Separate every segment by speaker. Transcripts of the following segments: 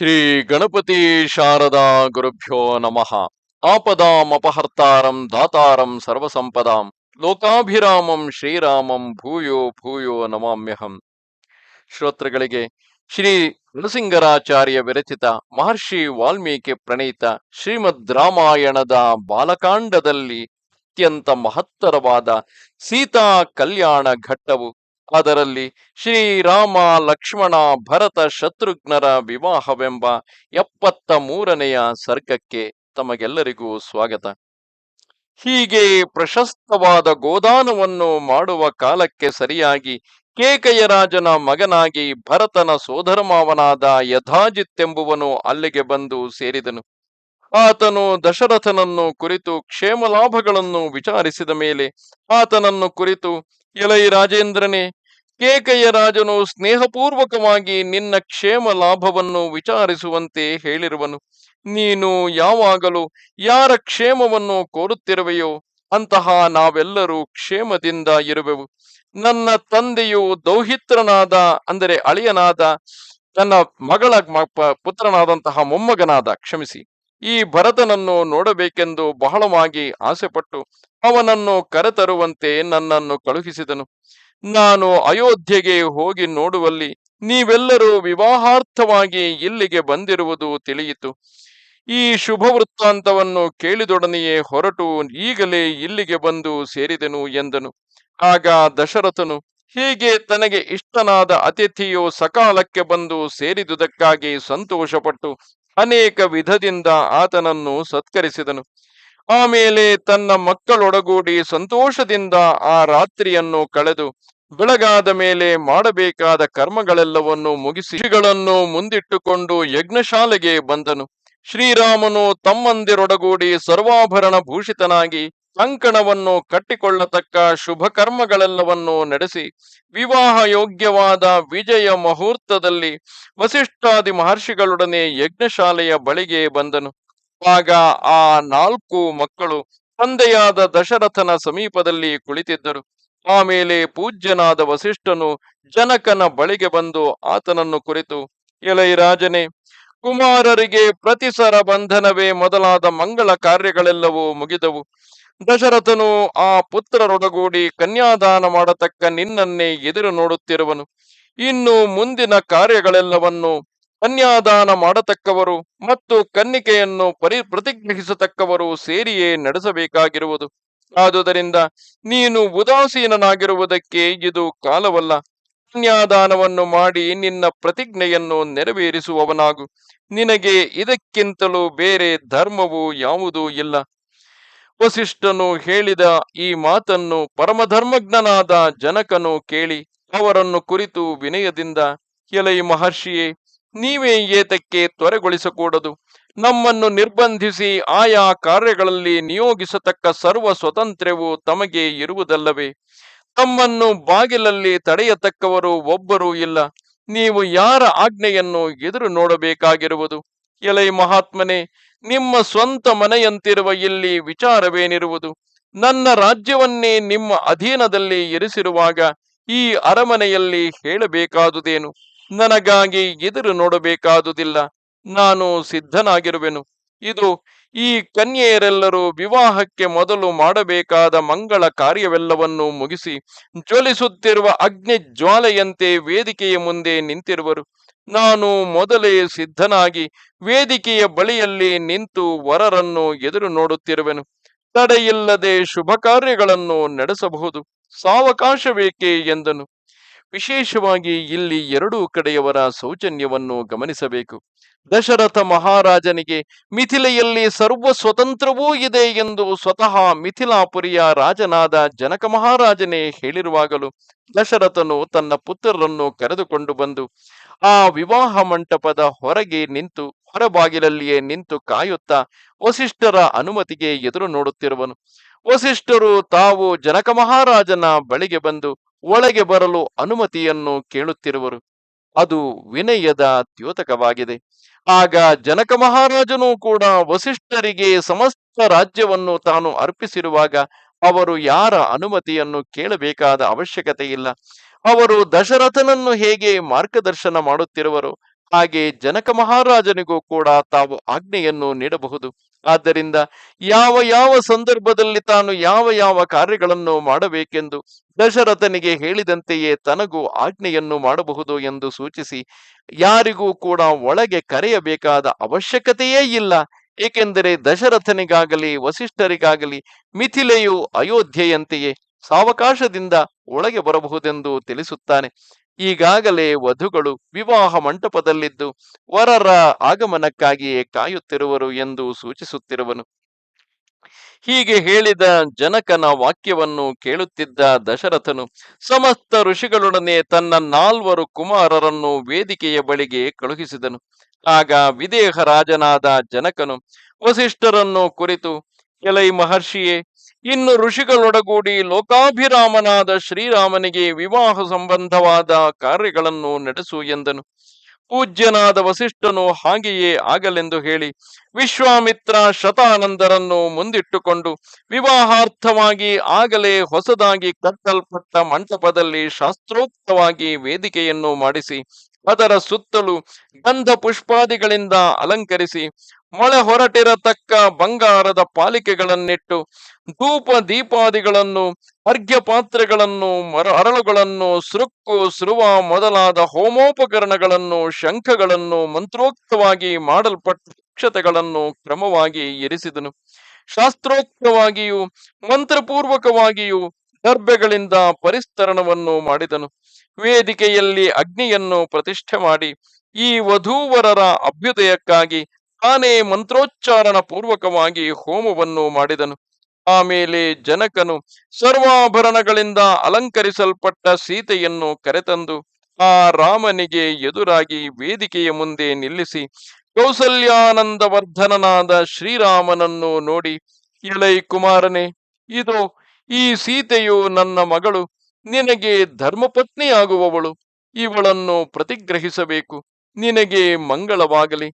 Speaker 1: ಶ್ರೀ ಗಣಪತಿ ಶಾರದಾ ಗುರುಭ್ಯೋ ನಮಃ. ಆಪದಾಮಪಹರ್ತಾರಂ ದಾತಾರಂ ಸರ್ವಸಂಪದಾಂ. ಲೋಕಾಭಿರಾಮಂ ಶ್ರೀರಾಮಂ ಭೂಯೋ ಭೂಯೋ ನಮಾಮ್ಯಹಂ. ಶ್ರೋತೃಗಳಿಗೆ ಶ್ರೀ ನರಸಿಂಗರಾಚಾರ್ಯ ವಿರಚಿತ ಮಹರ್ಷಿ ವಾಲ್ಮೀಕಿ ಪ್ರಣೀತ ಶ್ರೀಮದ್ ರಾಮಾಯಣದ ಬಾಲಕಾಂಡದಲ್ಲಿ ಅತ್ಯಂತ ಮಹತ್ತರವಾದ ಸೀತಾ ಕಲ್ಯಾಣ ಘಟ್ಟವು ಅದರಲ್ಲಿ ಶ್ರೀರಾಮ ಲಕ್ಷ್ಮಣ ಭರತ ಶತ್ರುಘ್ನರ ವಿವಾಹವೆಂಬ ಎಪ್ಪತ್ತ ಮೂರನೆಯ ಸರ್ಗಕ್ಕೆ ತಮಗೆಲ್ಲರಿಗೂ ಸ್ವಾಗತ. ಹೀಗೆ ಪ್ರಶಸ್ತವಾದ ಗೋದಾನವನ್ನು ಮಾಡುವ ಕಾಲಕ್ಕೆ ಸರಿಯಾಗಿ ಕೇಕಯರಾಜನ ಮಗನಾಗಿ ಭರತನ ಸೋದರಮಾವನಾದ ಯಥಾಜಿತ್ತೆಂಬುವನು ಅಲ್ಲಿಗೆ ಬಂದು ಸೇರಿದನು. ಆತನು ದಶರಥನನ್ನು ಕುರಿತು ಕ್ಷೇಮ ಲಾಭಗಳನ್ನು ವಿಚಾರಿಸಿದ ಮೇಲೆ ಆತನನ್ನು ಕುರಿತು, ಎಲೈ ರಾಜೇಂದ್ರನೇ ಕೇಕಯ್ಯ ರಾಜನು ಸ್ನೇಹಪೂರ್ವಕವಾಗಿ ನಿನ್ನ ಕ್ಷೇಮ ಲಾಭವನ್ನು ವಿಚಾರಿಸುವಂತೆ ಹೇಳಿರುವನು. ನೀನು ಯಾವಾಗಲೂ ಯಾರ ಕ್ಷೇಮವನ್ನು ಕೋರುತ್ತಿರುವೆಯೋ ಅಂತಹ ನಾವೆಲ್ಲರೂ ಕ್ಷೇಮದಿಂದ ಇರುವೆವು. ನನ್ನ ತಂದೆಯು ದೌಹಿತ್ರನಾದ, ಅಂದರೆ ಅಳಿಯನಾದ, ನನ್ನ ಮಗಳ ಪುತ್ರನಾದಂತಹ ಮೊಮ್ಮಗನಾದ, ಕ್ಷಮಿಸಿ. ಈ ಭರತನನ್ನು ನೋಡಬೇಕೆಂದು ಬಹಳವಾಗಿ ಆಸೆಪಟ್ಟು ಅವನನ್ನು ಕರೆತರುವಂತೆ ನನ್ನನ್ನು ಕಳುಹಿಸಿದನು. ನಾನು ಅಯೋಧ್ಯೆಗೆ ಹೋಗಿ ನೋಡುವಲ್ಲಿ ನೀವೆಲ್ಲರೂ ವಿವಾಹಾರ್ಥವಾಗಿ ಇಲ್ಲಿಗೆ ಬಂದಿರುವುದು ತಿಳಿಯಿತು. ಈ ಶುಭ ವೃತ್ತಾಂತವನ್ನು ಕೇಳಿದೊಡನೆಯೇ ಹೊರಟು ಈಗಲೇ ಇಲ್ಲಿಗೆ ಬಂದು ಸೇರಿದೆನು ಎಂದನು. ಆಗ ದಶರಥನು, ಹೀಗೆ ತನಗೆ ಇಷ್ಟನಾದ ಅತಿಥಿಯು ಸಕಾಲಕ್ಕೆ ಬಂದು ಸೇರಿದುದಕ್ಕಾಗಿ ಸಂತೋಷಪಟ್ಟು ಅನೇಕ ವಿಧದಿಂದ ಆತನನ್ನು ಸತ್ಕರಿಸಿದನು. ಆಮೇಲೆ ತನ್ನ ಮಕ್ಕಳೊಡಗೂಡಿ ಸಂತೋಷದಿಂದ ಆ ರಾತ್ರಿಯನ್ನು ಕಳೆದು ಬೆಳಗಾದ ಮೇಲೆ ಮಾಡಬೇಕಾದ ಕರ್ಮಗಳೆಲ್ಲವನ್ನು ಮುಗಿಸಿ ಋಷಿಗಳನ್ನು ಮುಂದಿಟ್ಟುಕೊಂಡು ಯಜ್ಞಶಾಲೆಗೆ ಬಂದನು. ಶ್ರೀರಾಮನು ತಮ್ಮಂದಿರೊಡಗೂಡಿ ಸರ್ವಾಭರಣ ಭೂಷಿತನಾಗಿ ಕಂಕಣವನ್ನು ಕಟ್ಟಿಕೊಳ್ಳತಕ್ಕ ಶುಭ ಕರ್ಮಗಳೆಲ್ಲವನ್ನು ನಡೆಸಿ ವಿವಾಹ ಯೋಗ್ಯವಾದ ವಿಜಯ ಮುಹೂರ್ತದಲ್ಲಿ ವಸಿಷ್ಠಾದಿ ಮಹರ್ಷಿಗಳೊಡನೆ ಯಜ್ಞಶಾಲೆಯ ಬಳಿಗೆ ಬಂದನು. ಆಗ ಆ ನಾಲ್ಕು ಮಕ್ಕಳು ತಂದೆಯಾದ ದಶರಥನ ಸಮೀಪದಲ್ಲಿ ಕುಳಿತಿದ್ದರು. ಆಮೇಲೆ ಪೂಜ್ಯನಾದ ವಸಿಷ್ಠನು ಜನಕನ ಬಳಿಗೆ ಬಂದು ಆತನನ್ನು ಕುರಿತು, ಎಲೈ ರಾಜನೇ, ಕುಮಾರರಿಗೆ ಪ್ರತಿಸರ ಬಂಧನವೇ ಮೊದಲಾದ ಮಂಗಳ ಕಾರ್ಯಗಳೆಲ್ಲವೂ ಮುಗಿದವು. ದಶರಥನು ಆ ಪುತ್ರರೊಡಗೂಡಿ ಕನ್ಯಾದಾನ ಮಾಡತಕ್ಕ ನಿನ್ನನ್ನೇ ಎದುರು ನೋಡುತ್ತಿರುವನು. ಇನ್ನು ಮುಂದಿನ ಕಾರ್ಯಗಳೆಲ್ಲವನ್ನು ಕನ್ಯಾದಾನ ಮಾಡತಕ್ಕವರು ಮತ್ತು ಕನ್ನಿಕೆಯನ್ನು ಪರಿ, ಪ್ರತಿಗ್ರಹಿಸತಕ್ಕವರು ಸೇರಿಯೇ ನಡೆಸಬೇಕಾಗಿರುವುದು. ಆದುದರಿಂದ ನೀನು ಉದಾಸೀನನಾಗಿರುವುದಕ್ಕೆ ಇದು ಕಾಲವಲ್ಲ. ಕನ್ಯಾದಾನವನ್ನು ಮಾಡಿ ನಿನ್ನ ಪ್ರತಿಜ್ಞೆಯನ್ನು ನೆರವೇರಿಸುವವನಾಗು. ನಿನಗೆ ಇದಕ್ಕಿಂತಲೂ ಬೇರೆ ಧರ್ಮವು ಯಾವುದೂ ಇಲ್ಲ. ವಸಿಷ್ಠನು ಹೇಳಿದ ಈ ಮಾತನ್ನು ಪರಮಧರ್ಮಜ್ಞನಾದ ಜನಕನು ಕೇಳಿ, ಅವರನ್ನು ಕುರಿತು ವಿನಯದಿಂದ, ಎಲೈ ಮಹರ್ಷಿಯೇ ನೀವೇ ಏತಕ್ಕೆ ತ್ವರೆಗೊಳಿಸಕೂಡದು. ನಮ್ಮನ್ನು ನಿರ್ಬಂಧಿಸಿ ಆಯಾ ಕಾರ್ಯಗಳಲ್ಲಿ ನಿಯೋಗಿಸತಕ್ಕ ಸರ್ವ ಸ್ವತಂತ್ರವು ತಮಗೆ ಇರುವುದಲ್ಲವೇ? ತಮ್ಮನ್ನು ಬಾಗಿಲಲ್ಲಿ ತಡೆಯತಕ್ಕವರು ಒಬ್ಬರೂ ಇಲ್ಲ. ನೀವು ಯಾರ ಆಜ್ಞೆಯನ್ನು ಎದುರು ನೋಡಬೇಕಾಗಿರುವುದು? ಎಲೈ ಮಹಾತ್ಮನೆ, ನಿಮ್ಮ ಸ್ವಂತ ಮನೆಯಂತಿರುವ ಇಲ್ಲಿ ವಿಚಾರವೇನಿರುವುದು? ನನ್ನ ರಾಜ್ಯವನ್ನೇ ನಿಮ್ಮ ಅಧೀನದಲ್ಲಿ ಇರಿಸಿರುವಾಗ ಈ ಅರಮನೆಯಲ್ಲಿ ಹೇಳಬೇಕಾದುದೇನು? ನನಗಾಗಿ ಎದುರು ನೋಡಬೇಕಾದುದಿಲ್ಲ. ನಾನು ಸಿದ್ಧನಾಗಿರುವೆನು. ಇದು ಈ ಕನ್ಯೆಯರೆಲ್ಲರೂ ವಿವಾಹಕ್ಕೆ ಮೊದಲು ಮಾಡಬೇಕಾದ ಮಂಗಳ ಕಾರ್ಯವೆಲ್ಲವನ್ನೂ ಮುಗಿಸಿ ಜ್ವಲಿಸುತ್ತಿರುವ ಅಗ್ನಿ ಜ್ವಾಲೆಯಂತೆ ವೇದಿಕೆಯ ಮುಂದೆ ನಿಂತಿರುವರು. ನಾನು ಮೊದಲೇ ಸಿದ್ಧನಾಗಿ ವೇದಿಕೆಯ ಬಳಿಯಲ್ಲಿ ನಿಂತು ವರರನ್ನು ಎದುರು ನೋಡುತ್ತಿರುವೆನು. ತಡೆಯಿಲ್ಲದೆ ಶುಭ ಕಾರ್ಯಗಳನ್ನು ನಡೆಸಬಹುದು. ಸಾವಕಾಶವೇಕೆ ಎಂದನು. ವಿಶೇಷವಾಗಿ ಇಲ್ಲಿ ಎರಡೂ ಕಡೆಯವರ ಸೌಜನ್ಯವನ್ನು ಗಮನಿಸಬೇಕು. ದಶರಥ ಮಹಾರಾಜನಿಗೆ ಮಿಥಿಲೆಯಲ್ಲಿ ಸರ್ವ ಸ್ವತಂತ್ರವೂ ಇದೆ ಎಂದು ಸ್ವತಃ ಮಿಥಿಲಾಪುರಿಯ ರಾಜನಾದ ಜನಕ ಮಹಾರಾಜನೇ ಹೇಳಿರುವಾಗಲೂ ದಶರಥನು ತನ್ನ ಪುತ್ರರನ್ನು ಕರೆದುಕೊಂಡು ಬಂದು ಆ ವಿವಾಹ ಮಂಟಪದ ಹೊರಗೆ ನಿಂತು ಹೊರಬಾಗಿಲಲ್ಲಿಯೇ ನಿಂತು ಕಾಯುತ್ತಾ ವಸಿಷ್ಠರ ಅನುಮತಿಗೆ ಎದುರು ನೋಡುತ್ತಿರುವನು. ವಸಿಷ್ಠರು ತಾವು ಜನಕ ಮಹಾರಾಜನ ಬಳಿಗೆ ಬಂದು ಒಳಗೆ ಬರಲು ಅನುಮತಿಯನ್ನು ಕೇಳುತ್ತಿರುವರು. ಅದು ವಿನಯದ ದ್ಯೋತಕವಾಗಿದೆ. ಆಗ ಜನಕ ಮಹಾರಾಜನು ಕೂಡ ವಸಿಷ್ಠರಿಗೆ ಸಮಸ್ತ ರಾಜ್ಯವನ್ನು ತಾನು ಅರ್ಪಿಸಿರುವಾಗ ಅವರು ಯಾರ ಅನುಮತಿಯನ್ನು ಕೇಳಬೇಕಾದ ಅವಶ್ಯಕತೆ ಇಲ್ಲ ಅವರು ದಶರಥನನ್ನು ಹೇಗೆ ಮಾರ್ಗದರ್ಶನ ಮಾಡುತ್ತಿರುವರು? ಹಾಗೆ ಜನಕ ಮಹಾರಾಜನಿಗೂ ಕೂಡ ತಾವು ಆಜ್ಞೆಯನ್ನು ನೀಡಬಹುದು. ಆದ್ದರಿಂದ ಯಾವ ಯಾವ ಸಂದರ್ಭದಲ್ಲಿ ತಾನು ಯಾವ ಯಾವ ಕಾರ್ಯಗಳನ್ನು ಮಾಡಬೇಕೆಂದು ದಶರಥನಿಗೆ ಹೇಳಿದಂತೆಯೇ ತನಗೂ ಆಜ್ಞೆಯನ್ನು ಮಾಡಬಹುದು ಎಂದು ಸೂಚಿಸಿ, ಯಾರಿಗೂ ಕೂಡ ಒಳಗೆ ಕರೆಯಬೇಕಾದ ಅವಶ್ಯಕತೆಯೇ ಇಲ್ಲ. ಏಕೆಂದರೆ ದಶರಥನಿಗಾಗಲಿ, ವಸಿಷ್ಠರಿಗಾಗಲಿ, ಮಿಥಿಲೆಯು ಅಯೋಧ್ಯೆಯಂತೆಯೇ ಸಾವಕಾಶದಿಂದ ಒಳಗೆ ಬರಬಹುದೆಂದು ತಿಳಿಸುತ್ತಾನೆ. ಈಗಾಗಲೇ ವಧುಗಳು ವಿವಾಹ ಮಂಟಪದಲ್ಲಿದ್ದು ವರರ ಆಗಮನಕ್ಕಾಗಿಯೇ ಕಾಯುತ್ತಿರುವರು ಎಂದು ಸೂಚಿಸುತ್ತಿರುವನು. ಹೀಗೆ ಹೇಳಿದ ಜನಕನ ವಾಕ್ಯವನ್ನು ಕೇಳುತ್ತಿದ್ದ ದಶರಥನು, ಸಮಸ್ತ ಋಷಿಗಳೊಡನೆ ತನ್ನ ನಾಲ್ವರು ಕುಮಾರರನ್ನು ವೇದಿಕೆಯ ಬಳಿಗೆ ಕಳುಹಿಸಿದನು. ಆಗ ವಿದೇಹ ರಾಜನಾದ ಜನಕನು ವಸಿಷ್ಠರನ್ನು ಕುರಿತು, ಎಲೈ ಮಹರ್ಷಿಯೇ ಇನ್ನು ಋಷಿಗಳೊಡಗೂಡಿ ಲೋಕಾಭಿರಾಮನಾದ ಶ್ರೀರಾಮನಿಗೆ ವಿವಾಹ ಸಂಬಂಧವಾದ ಕಾರ್ಯಗಳನ್ನು ನಡೆಸು ಎಂದನು. ಪೂಜ್ಯನಾದ ವಸಿಷ್ಠನು ಹಾಗೆಯೇ ಆಗಲೆಂದು ಹೇಳಿ ವಿಶ್ವಾಮಿತ್ರ ಶತಾನಂದರನ್ನು ಮುಂದಿಟ್ಟುಕೊಂಡು ವಿವಾಹಾರ್ಥವಾಗಿ ಆಗಲೇ ಹೊಸದಾಗಿ ಕಟ್ಟಲ್ಪಟ್ಟ ಮಂಟಪದಲ್ಲಿ ಶಾಸ್ತ್ರೋಕ್ತವಾಗಿ ವೇದಿಕೆಯನ್ನು ಮಾಡಿಸಿ, ಅದರ ಸುತ್ತಲೂ ಗಂಧ ಪುಷ್ಪಾದಿಗಳಿಂದ ಅಲಂಕರಿಸಿ ಮೊಳೆ ಹೊರಟಿರತಕ್ಕ ಬಂಗಾರದ ಪಾಲಿಕೆಗಳನ್ನಿಟ್ಟು ಧೂಪ ದೀಪಾದಿಗಳನ್ನು, ಅರ್ಘ್ಯ ಪಾತ್ರೆಗಳನ್ನು, ಮರ ಅರಳುಗಳನ್ನು ಸೃಕ್ಕು ಸೃವ ಮೊದಲಾದ ಹೋಮೋಪಕರಣಗಳನ್ನು, ಶಂಖಗಳನ್ನು ಮಂತ್ರೋಕ್ತವಾಗಿ ಮಾಡಲ್ಪಟ್ಟ ಕ್ಷತೆಗಳನ್ನು ಕ್ರಮವಾಗಿ ಇರಿಸಿದನು. ಶಾಸ್ತ್ರೋಕ್ತವಾಗಿಯೂ, ಮಂತ್ರಪೂರ್ವಕವಾಗಿಯೂ ದರ್ಬೆಗಳಿಂದ ಪರಿಸ್ತರಣವನ್ನು ಮಾಡಿದನು. ವೇದಿಕೆಯಲ್ಲಿ ಅಗ್ನಿಯನ್ನು ಪ್ರತಿಷ್ಠೆ ಮಾಡಿ ಈ ವಧೂವರರ ಅಭ್ಯುದಯಕ್ಕಾಗಿ ತಾನೇ ಮಂತ್ರೋಚ್ಚಾರಣ ಪೂರ್ವಕವಾಗಿ ಹೋಮವನ್ನು ಮಾಡಿದನು. ಆಮೇಲೆ ಜನಕನು ಸರ್ವಾಭರಣಗಳಿಂದ ಅಲಂಕರಿಸಲ್ಪಟ್ಟ ಸೀತೆಯನ್ನು ಕರೆತಂದು ಆ ರಾಮನಿಗೆ ಎದುರಾಗಿ ವೇದಿಕೆಯ ಮುಂದೆ ನಿಲ್ಲಿಸಿ, ಕೌಸಲ್ಯಾನಂದವರ್ಧನನಾದ ಶ್ರೀರಾಮನನ್ನು ನೋಡಿ ಇಳೈ ಕುಮಾರನೇ, ಇದು ಈ ಸೀತೆಯು ನನ್ನ ಮಗಳು, ನಿನಗೆ ಧರ್ಮಪತ್ನಿಯಾಗುವವಳು, ಇವಳನ್ನು ಪ್ರತಿಗ್ರಹಿಸಬೇಕು, ನಿನಗೆ ಮಂಗಳವಾಗಲಿ.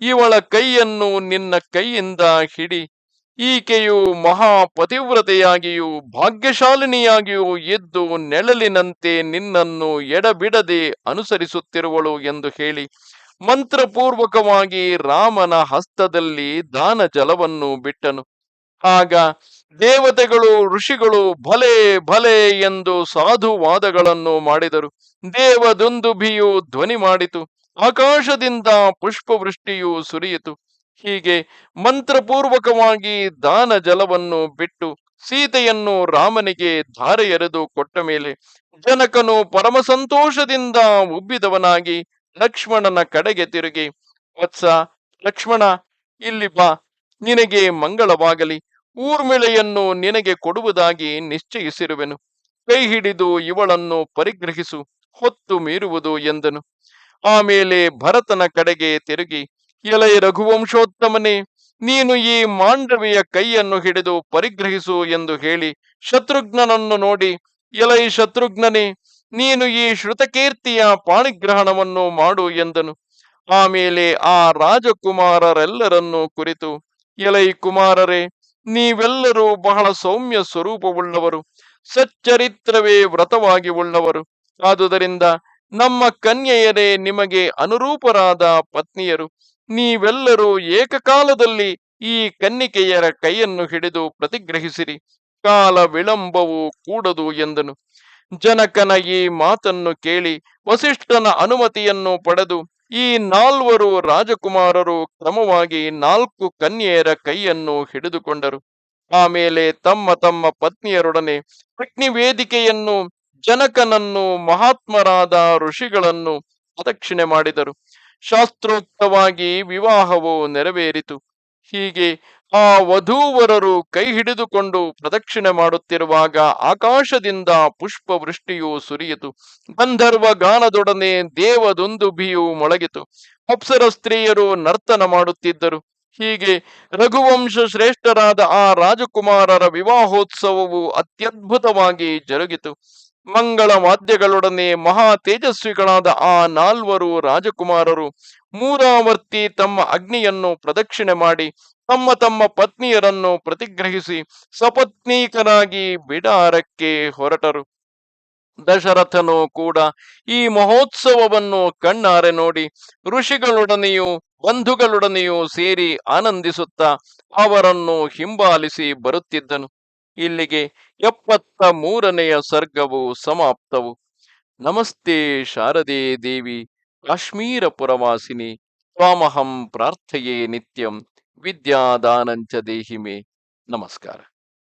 Speaker 1: ಇವಳ ಕೈಯನ್ನು ನಿನ್ನ ಕೈಯಿಂದ ಹಿಡಿ, ಈಕೆಯು ಮಹಾಪತಿವ್ರತೆಯಾಗಿಯೂ ಭಾಗ್ಯಶಾಲಿನಿಯಾಗಿಯೂ ಎದ್ದು ನೆಳಲಿನಂತೆ ನಿನ್ನನ್ನು ಎಡಬಿಡದೆ ಅನುಸರಿಸುತ್ತಿರುವಳು ಎಂದು ಹೇಳಿ, ಮಂತ್ರಪೂರ್ವಕವಾಗಿ ರಾಮನ ಹಸ್ತದಲ್ಲಿ ದಾನ ಜಲವನ್ನು ಬಿಟ್ಟನು. ಆಗ ದೇವತೆಗಳು, ಋಷಿಗಳು ಭಲೆ ಭಲೆ ಎಂದು ಸಾಧುವಾದಗಳನ್ನು ಮಾಡಿದರು. ದೇವದುಂದುಭಿಯು ಧ್ವನಿ ಮಾಡಿತು ಆಕಾಶದಿಂದ ಪುಷ್ಪವೃಷ್ಟಿಯು ಸುರಿಯಿತು. ಹೀಗೆ ಮಂತ್ರಪೂರ್ವಕವಾಗಿ ದಾನ ಜಲವನ್ನು ಬಿಟ್ಟು ಸೀತೆಯನ್ನು ರಾಮನಿಗೆ ಧಾರೆ ಎರೆದು ಕೊಟ್ಟ ಮೇಲೆ ಜನಕನು ಪರಮ ಸಂತೋಷದಿಂದ ಉಬ್ಬಿದವನಾಗಿ ಲಕ್ಷ್ಮಣನ ಕಡೆಗೆ ತಿರುಗಿ, ವತ್ಸ ಲಕ್ಷ್ಮಣ, ಇಲ್ಲಿ ಬಾ, ನಿನಗೆ ಮಂಗಳವಾಗಲಿ. ಊರ್ಮಿಳೆಯನ್ನು ನಿನಗೆ ಕೊಡುವುದಾಗಿ ನಿಶ್ಚಯಿಸಿರುವೆನು. ಕೈ ಹಿಡಿದು ಇವಳನ್ನು ಪರಿಗ್ರಹಿಸು, ಹೊತ್ತು ಮೀರುವುದು ಎಂದನು. ಆಮೇಲೆ ಭರತನ ಕಡೆಗೆ ತಿರುಗಿ, ಎಲೈ ರಘುವಂಶೋತ್ತಮನೇ, ನೀನು ಈ ಮಾಂಡವಿಯ ಕೈಯನ್ನು ಹಿಡಿದು ಪರಿಗ್ರಹಿಸು ಎಂದು ಹೇಳಿ ಶತ್ರುಘ್ನನನ್ನು ನೋಡಿ, ಎಲೈ ಶತ್ರುಘ್ನನೇ, ನೀನು ಈ ಶ್ರುತಕೀರ್ತಿಯ ಪಾಣಿಗ್ರಹಣವನ್ನು ಮಾಡು ಎಂದನು. ಆಮೇಲೆ ಆ ರಾಜಕುಮಾರರೆಲ್ಲರನ್ನೂ ಕುರಿತು, ಎಲೈ ಕುಮಾರರೇ, ನೀವೆಲ್ಲರೂ ಬಹಳ ಸೌಮ್ಯ ಸ್ವರೂಪವುಳ್ಳವರು, ಸಚ್ಚರಿತ್ರವೇ ವ್ರತವಾಗಿ ಉಳ್ಳವರು. ಆದುದರಿಂದ ನಮ್ಮ ಕನ್ಯೆಯರೇ, ನಿಮಗೆ ಅನುರೂಪರಾದ ಪತ್ನಿಯರು. ನೀವೆಲ್ಲರೂ ಏಕಕಾಲದಲ್ಲಿ ಈ ಕನ್ನಿಕೆಯರ ಕೈಯನ್ನು ಹಿಡಿದು ಪ್ರತಿಗ್ರಹಿಸಿರಿ. ಕಾಲ ವಿಳಂಬವೂ ಕೂಡದು ಎಂದನು. ಜನಕನ ಈ ಮಾತನ್ನು ಕೇಳಿ ವಸಿಷ್ಠನ ಅನುಮತಿಯನ್ನು ಪಡೆದು ಈ ನಾಲ್ವರು ರಾಜಕುಮಾರರು ಕ್ರಮವಾಗಿ ನಾಲ್ಕು ಕನ್ಯೆಯರ ಕೈಯನ್ನು ಹಿಡಿದುಕೊಂಡರು. ಆಮೇಲೆ ತಮ್ಮ ತಮ್ಮ ಪತ್ನಿಯರೊಡನೆ ಅಗ್ನಿ ವೇದಿಕೆಯನ್ನು ಜನಕನನ್ನು ಮಹಾತ್ಮರಾದ ಋಷಿಗಳನ್ನು ಪ್ರದಕ್ಷಿಣೆ ಮಾಡಿದರು. ಶಾಸ್ತ್ರೋಕ್ತವಾಗಿ ವಿವಾಹವು ನೆರವೇರಿತು. ಹೀಗೆ ಆ ವಧೂವರರು ಕೈ ಹಿಡಿದುಕೊಂಡು ಪ್ರದಕ್ಷಿಣೆ ಮಾಡುತ್ತಿರುವಾಗ ಆಕಾಶದಿಂದ ಪುಷ್ಪ ವೃಷ್ಟಿಯು ಸುರಿಯಿತು. ಗಂಧರ್ವ ಗಾನದೊಡನೆ ದೇವದೊಂದುಭಿಯು ಮೊಳಗಿತು. ಅಪ್ಸರ ಸ್ತ್ರೀಯರು ನರ್ತನ ಮಾಡುತ್ತಿದ್ದರು. ಹೀಗೆ ರಘುವಂಶ ಶ್ರೇಷ್ಠರಾದ ಆ ರಾಜಕುಮಾರರ ವಿವಾಹೋತ್ಸವವು ಅತ್ಯದ್ಭುತವಾಗಿ ಜರುಗಿತು. ಮಂಗಳ ವಾದ್ಯಗಳೊಡನೆ ಮಹಾ ತೇಜಸ್ವಿಗಳಾದ ಆ ನಾಲ್ವರು ರಾಜಕುಮಾರರು ಮೂರಾವರ್ತಿ ತಮ್ಮ ಅಗ್ನಿಯನ್ನು ಪ್ರದಕ್ಷಿಣೆ ಮಾಡಿ ತಮ್ಮ ತಮ್ಮ ಪತ್ನಿಯರನ್ನು ಪ್ರತಿಗ್ರಹಿಸಿ ಸಪತ್ನೀಕರಾಗಿ ಬಿಡಾರಕ್ಕೆ ಹೊರಟರು. ದಶರಥನು ಕೂಡ ಈ ಮಹೋತ್ಸವವನ್ನು ಕಣ್ಣಾರೆ ನೋಡಿ ಋಷಿಗಳೊಡನೆಯೂ ಬಂಧುಗಳೊಡನೆಯೂ ಸೇರಿ ಆನಂದಿಸುತ್ತಾ ಅವರನ್ನು ಹಿಂಬಾಲಿಸಿ ಬರುತ್ತಿದ್ದನು. ಇಲ್ಲಿಗೆ ಎಪ್ಪತ್ತ ಮೂರನೆಯ ಸರ್ಗವು ಸಮಾಪ್ತವು. ನಮಸ್ತೆ ಶಾರದೆ ದೇವಿ ಕಾಶ್ಮೀರ ಪುರವಾಸಿನಿ ತ್ವಾಮಹಂ ಪ್ರಾರ್ಥೆಯೇ ನಿತ್ಯಂ, ವಿದ್ಯಾದಾನಂಚ ದೇಹಿಮೆ. ನಮಸ್ಕಾರ.